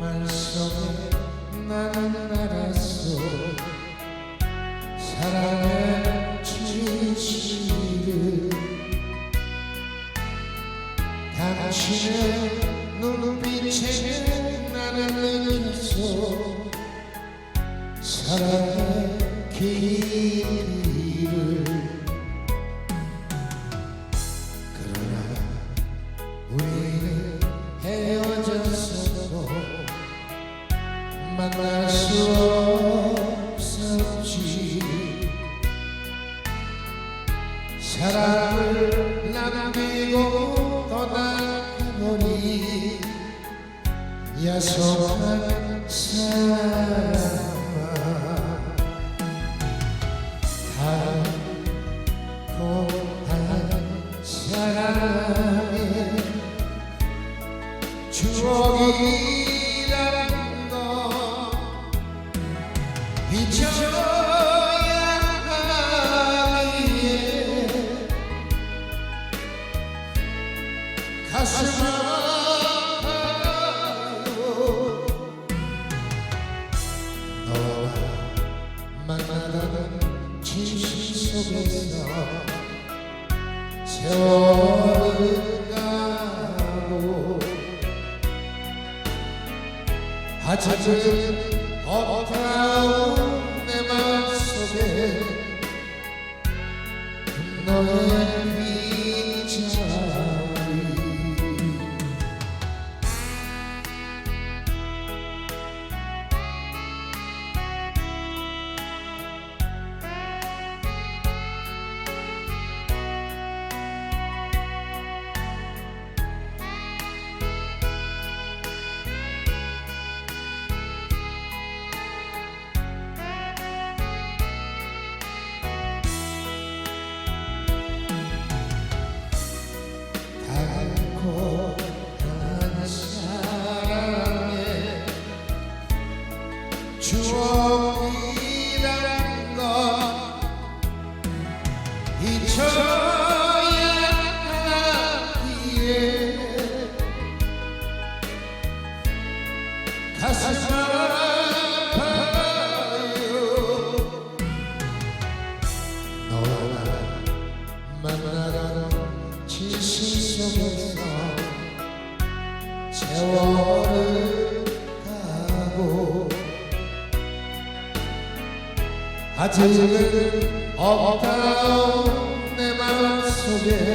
말 속에 나는 알았어. 사랑의 진실을. 당신의 눈빛에 나는 느꼈어 사랑의 길이 만날 수 없었지. 사랑을 남기고 떠나보니 야속한 사람아 달콤한 사랑의 추억이 가슴 아파요 너와 만나는 진실 속에서 세월을 가고 아직은 없다운 내 맘속에 너의 추억이란 것. 잊혀야 하기에 가슴 아파요. 너와 만나는 진실 속에서 세월을 아직은 없다운 내 맘속에